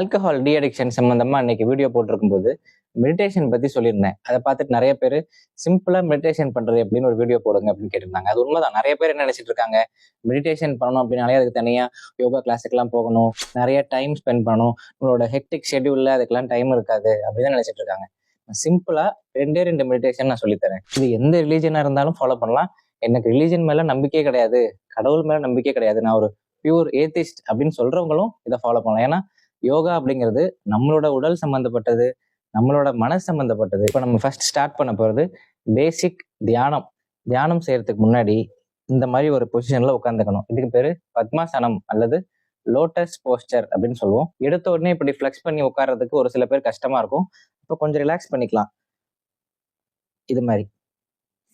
Alcohol de addiction சம்பந்தமா video போட்டிருக்கும்போது meditation பற்றி சொல்லியிருந்தேன். அதை பார்த்துட்டு நிறைய பேர் சிம்பிளாக மெடிடேஷன் பண்ணுறது அப்படின்னு ஒரு வீடியோ போடுங்க அப்படின்னு கேட்டிருந்தாங்க. அது உண்மைதான். நிறைய பேர் என்ன நினச்சிட்டு இருக்காங்க? மெடிடேஷன் பண்ணணும் அப்படின்னாலே அதுக்கு தனியாக யோகா கிளாஸுக்கெல்லாம் போகணும். நிறைய டைம் ஸ்பெண்ட் பண்ணணும். உங்களோட ஹெக்டிக் ஷெடியூலில் அதுக்கெல்லாம் டைம் இருக்காது அப்படின்னு நினச்சிட்டு இருக்காங்க. சிம்பிளாக ரெண்டே ரெண்டு மெடிடேஷன் நான் சொல்லித்தரேன். இது எந்த ரிலீஜனாக இருந்தாலும் ஃபாலோ பண்ணலாம். எனக்கு ரிலீஜன் மேலே நம்பிக்கையே கிடையாது. கடவுள் மேலே நம்பிக்கை கிடையாது. நான் ஒரு பியூர் ஏத்திஸ்ட் அப்படின்னு சொல்கிறவங்களும் இதை ஃபாலோ பண்ணலாம். ஏன்னா யோகா அப்படிங்கிறது நம்மளோட உடல் சம்பந்தப்பட்டது நம்மளோட மனசு சம்பந்தப்பட்டது. இப்போ நம்ம ஃபர்ஸ்ட் ஸ்டார்ட் பண்ண போகிறது பேசிக் தியானம். தியானம் செய்யறதுக்கு முன்னாடி இந்த மாதிரி ஒரு பொசிஷன்ல உட்காந்துக்கணும் இதுக்கு பேரு பத்மாசனம் அல்லது லோட்டஸ் போஸ்டர் அப்படின்னு சொல்லுவோம். எடுத்த உடனே இப்படி ஃப்ளெக்ஸ் பண்ணி உட்கார்றதுக்கு ஒரு சில பேர் கஷ்டமா இருக்கும். இப்போ கொஞ்சம் ரிலாக்ஸ் பண்ணிக்கலாம். இது மாதிரி.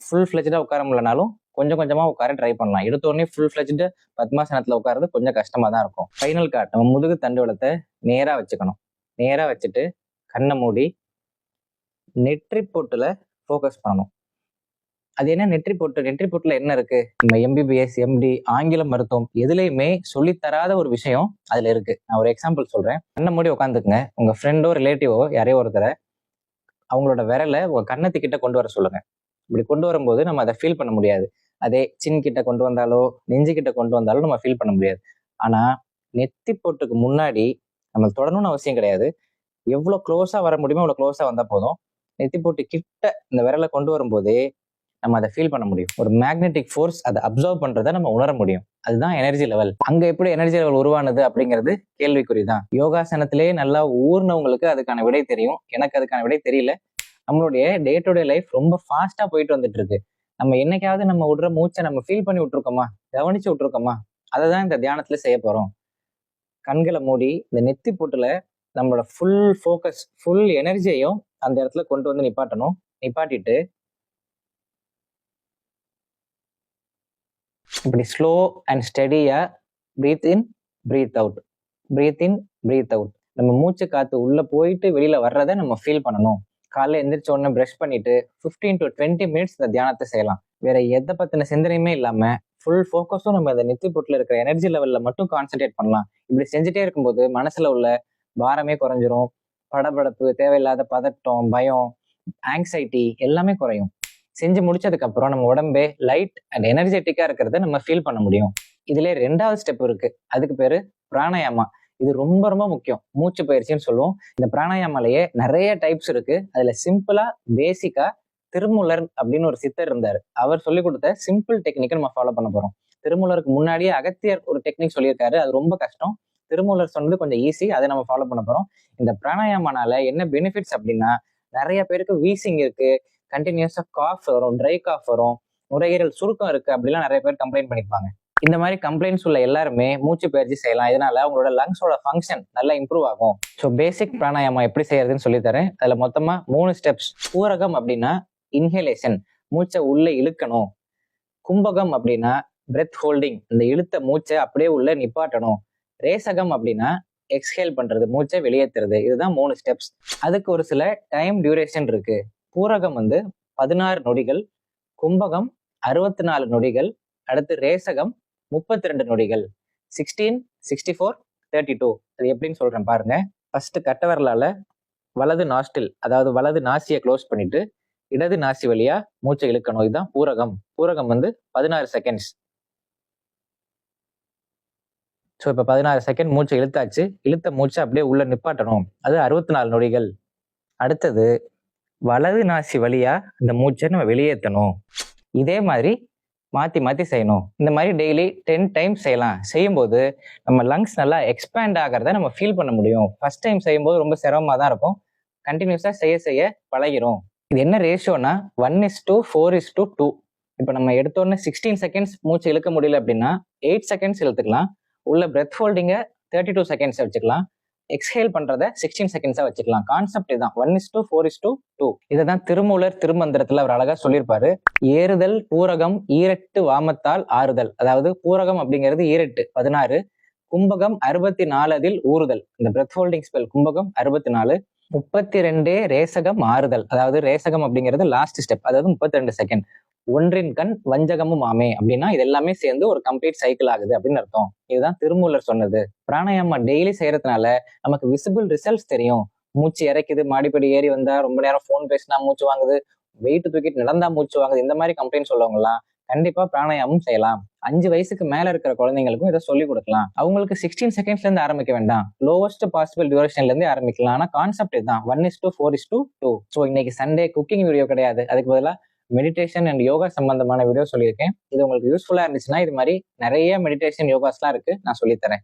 ஃபுல் ஃபிளெஜ்டா உட்கார முடியலனாலும் கொஞ்சம் கொஞ்சமா உட்கார ட்ரை பண்ணலாம். எடுத்த உடனே ஃபுல் ஃபிளெஜ்டு பத்மாசனத்துல உட்காரது கொஞ்சம் கஷ்டமா தான் இருக்கும். ஃபைனல் காட் நம்ம முதுகு தண்டுவலத்தை நேரா வச்சுக்கணும். நேரா வச்சுட்டு கண்ணை மூடி நெற்றி போட்டில் ஃபோக்கஸ் பண்ணணும். அது என்ன? நெற்றி போட்டு நெற்றி போட்டுல என்ன இருக்கு? நம்ம எம்பிபிஎஸ் எம்டி ஆங்கில மருத்துவம் எதுலையுமே சொல்லித்தராத ஒரு விஷயம் அதுல இருக்கு. நான் ஒரு எக்ஸாம்பிள் சொல்றேன். கண்ணை மூடி உட்காந்துக்குங்க உங்க ஃப்ரெண்டோ ரிலேட்டிவோ யாரையோ ஒருத்தரை அவங்களோட விரலை உங்க கண்ணத்துக்கிட்ட கொண்டு வர சொல்லுங்க. இப்படி கொண்டு வரும்போது நம்ம அதை ஃபீல் பண்ண முடியாது. அதே சின் கிட்ட கொண்டு வந்தாலோ நெஞ்சு கிட்ட கொண்டு வந்தாலோ நம்ம ஃபீல் பண்ண முடியாது. ஆனா நெத்தி போட்டுக்கு முன்னாடி நம்ம தொடணும்னு அவசியம் கிடையாது. எவ்வளோ க்ளோஸா வர முடியுமோ அவ்வளோ க்ளோஸா வந்தா போதும். நெத்தி போட்டு கிட்ட இந்த விரலை கொண்டு வரும்போதே நம்ம அதை ஃபீல் பண்ண முடியும். ஒரு மேக்னெட்டிக் ஃபோர்ஸ் அதை அப்சர்வ் பண்றதை நம்ம உணர முடியும். அதுதான் எனர்ஜி லெவல் அங்க எப்படி எனர்ஜி லெவல் உருவானது அப்படிங்கிறது கேள்விக்குறி தான் யோகாசனத்திலே நல்லா ஊர்னவங்களுக்கு அதுக்கான விடை தெரியும். எனக்கு அதுக்கான விடை தெரியல. நம்மளுடைய டே டு டே லைஃப் ரொம்ப ஃபாஸ்டா போயிட்டு வந்துட்டு இருக்கு. நம்ம என்னைக்காவது நம்ம விடுற மூச்சை நம்ம ஃபீல் பண்ணி விட்டுருக்கோமா? கவனிச்சு விட்டுருக்கோமா? அதை தான் இந்த தியானத்துல செய்ய போறோம். கண்களை மூடி இந்த நெத்தி பொட்டுல நம்மளோட ஃபுல் ஃபோக்கஸ் ஃபுல் எனர்ஜியையும் அந்த இடத்துல கொண்டு வந்து நிப்பாட்டணும். நிப்பாட்டிட்டு இப்படி slow and ஸ்டெடியா breathe in breathe out breathe in breathe out நம்ம மூச்சு காத்து உள்ள போயிட்டு வெளியில வர்றதை நம்ம ஃபீல் பண்ணணும். காலைல எந்திரிச்ச உடனே ப்ரஷ் பண்ணிட்டு ஃபிஃப்டீன் டு டுவெண்ட்டி மினிட்ஸ் இந்த தியானத்தை செய்யலாம். வேற எதை பத்தின சிந்தனையுமே இல்லாம ஃபுல் ஃபோக்கஸும் நம்ம இந்த நெத்தி பொட்டுல இருக்கிற எனர்ஜி லெவல்ல மட்டும் கான்சென்ட்ரேட் பண்ணலாம். இப்படி செஞ்சுட்டே இருக்கும்போது மனசுல உள்ள பாரமே குறைஞ்சிரும். படபடப்பு தேவையில்லாத பதட்டம் பயம் ஆங்ஸைட்டி எல்லாமே குறையும். செஞ்சு முடிச்சதுக்கு அப்புறம் நம்ம உடம்பே லைட் அண்ட் எனர்ஜெட்டிக்கா இருக்கிறத நம்ம ஃபீல் பண்ண முடியும். இதுல ரெண்டாவது ஸ்டெப் இருக்கு. அதுக்கு பேரு பிராணாயாமா இது ரொம்ப ரொம்ப முக்கியம். மூச்சு பயிற்சின்னு சொல்லுவோம். இந்த பிராணாயாமாலேயே நிறைய டைப்ஸ் இருக்கு. அதுல சிம்பிளா பேசிக்கா திருமூலர் அப்படின்னு ஒரு சித்தர் இருந்தார். அவர் சொல்லி கொடுத்த சிம்பிள் டெக்னிக்கை நம்ம ஃபாலோ பண்ண போறோம். திருமூலருக்கு முன்னாடியே அகத்தியர் ஒரு டெக்னிக் சொல்லியிருக்காரு. அது ரொம்ப கஷ்டம். திருமூலர் சொன்னது கொஞ்சம் ஈஸி அதை நம்ம ஃபாலோ பண்ண போறோம். இந்த பிராணாயாமனால என்ன பெனிஃபிட்ஸ் அப்படின்னா நிறைய பேருக்கு வீசிங் இருக்கு கண்டினியூஸா காஃப் வரும் ட்ரை காஃப் வரும் நுரையீரல் சுருக்கம் இருக்கு அப்படிலாம் நிறைய பேர் கம்ப்ளைண்ட் பண்ணிருப்பாங்க. இந்த மாதிரி கம்ப்ளைண்ட்ஸ் உள்ள எல்லாருமே மூச்சு பயிற்சி செய்யலாம். இதனால உங்களோட லங்ஸோட ஃபங்க்ஷன் நல்லா இம்ப்ரூவ் ஆகும். ஸோ பேசிக் பிராணாயாமா எப்படி செய்யறதுன்னு சொல்லி தரேன் அதுல மொத்தமா மூணு ஸ்டெப்ஸ் பூரகம் அப்படின்னா இன்ஹேலேஷன் மூச்சை உள்ள இழுக்கணும். கும்பகம் அப்படின்னா பிரெத் ஹோல்டிங் இந்த இழுத்த மூச்சை அப்படியே உள்ள நிப்பாட்டணும். ரேசகம் அப்படின்னா எக்ஸ்ஹேல் பண்றது மூச்சை வெளியேற்றுறது இதுதான் மூணு ஸ்டெப்ஸ் அதுக்கு ஒரு சில டைம் டியூரேஷன் இருக்கு. பூரகம் வந்து பதினாறு நொடிகள் கும்பகம் அறுபத்தி நாலு நொடிகள் அடுத்து ரேசகம் முப்பத்தி ரெண்டு நொடிகள். Sixteen sixty four thirty two அது எப்படின்னு சொல்கிறேன் பாருங்க. ஃபர்ஸ்ட் கட்டவரலால் வலது நாஸ்டில் அதாவது வலது நாசியை க்ளோஸ் பண்ணிட்டு இடது நாசி வழியா மூச்சை இழுக்கணும் இதுதான் பூரகம். பூரகம் வந்து பதினாறு செகண்ட்ஸ் ஸோ இப்போ பதினாறு செகண்ட் மூச்சை இழுத்தாச்சு. இழுத்த மூச்சை அப்படியே உள்ள நிப்பாட்டணும். அது அறுபத்தி நாலு நொடிகள். அடுத்தது வலது நாசி வழியா இந்த மூச்சை நம்ம வெளியேற்றணும் இதே மாதிரி மாற்றி மாற்றி செய்யணும். இந்த மாதிரி டெய்லி டென் டைம் செய்யலாம். செய்யும்போது நம்ம லங்ஸ் நல்லா எக்ஸ்பேண்ட் ஆகிறத நம்ம ஃபீல் பண்ண முடியும். ஃபர்ஸ்ட் டைம் செய்யும்போது ரொம்ப சிரமமாக தான் இருக்கும் கண்டினியூஸாக செய்ய செய்ய பழகிரும். இது என்ன ரேஷியோனா one is two four is two two இப்போ நம்ம எடுத்தோடனே சிக்ஸ்டீன் செகண்ட்ஸ் மூச்சு இழுக்க முடியல அப்படின்னா எயிட் செகண்ட்ஸ் இழுத்துக்கலாம். உள்ள பிரெத் ஹோல்டிங்கை தேர்ட்டி டூ செகண்ட்ஸ் வச்சுக்கலாம். எக்ஸ்ஹேல் பண்றத சிக்ஸ்டீன் செகண்ட்ஸா வச்சுக்கலாம். கான்செப்ட் தான் one is two four is two two இதை தான் திருமூலர் திருமந்திரத்துல அவர் அழகா சொல்லியிருப்பாரு. ஏறுதல் பூரகம் ஈரட்டு வாமத்தால் ஆறுதல். அதாவது பூரகம் அப்படிங்கிறது ஈரட்டு பதினாறு. கும்பகம் அறுபத்தி நாலு அதில் ஊறுதல். இந்த பிரெத் ஹோல்டிங் ஸ்பெல் கும்பகம் அறுபத்தி நாலு முப்பத்தி ரெண்டே ரேசகம் ஆறுதல். அதாவது ரேசகம் அப்படிங்கிறது லாஸ்ட் ஸ்டெப் அதாவது முப்பத்தி ரெண்டு செகண்ட் ஒன்றின் கண் வஞ்சகமும் ஆமே அப்படின்னா இது எல்லாமே சேர்ந்து ஒரு கம்ப்ளீட் சைக்கிள் ஆகுது அப்படின்னு அர்த்தம். இதுதான் திருமூலர் சொன்னது. பிராணாயாமா டெய்லி செய்யறதுனால நமக்கு விசிபிள் ரிசல்ட்ஸ் தெரியும். மூச்சு இறைக்குது மாடிப்படி ஏறி வந்தா ரொம்ப நேரம் ஃபோன் பேசினா மூச்சு வாங்குது வெயிட் தூக்கிட்டு நடந்தா மூச்சு வாங்குது இந்த மாதிரி கம்ப்ளைண்ட் சொல்லவங்கலாம் கண்டிப்பா பிராணாயாமம் செய்யலாம். அஞ்சு வயசுக்கு மேல இருக்கிற குழந்தைங்களுக்கும் இதை சொல்லி கொடுக்கலாம். அவங்களுக்கு சிக்ஸ்டீன் செகண்ட்ஸ்ல இருந்து ஆரம்பிக்க வேண்டாம். லோவஸ்ட் பாசிபிள் டியூரேஷன்ல இருந்து ஆரம்பிக்கலாம். ஆனா கான்செப்ட் இதுதான். One is two four is two two so இன்னைக்கு சண்டே குக்கிங் வீடியோ கிடையாது. அதுக்கு பதிலாக மெடிடேஷன் அண்ட் யோகா சம்பந்தமான வீடியோ சொல்லியிருக்கேன். இது உங்களுக்கு யூஸ்ஃபுல்லாக இருந்துச்சுன்னா இது மாதிரி நிறைய மெடிடேஷன் யோகாஸ்லாம் இருக்குது நான் சொல்லித்தரேன்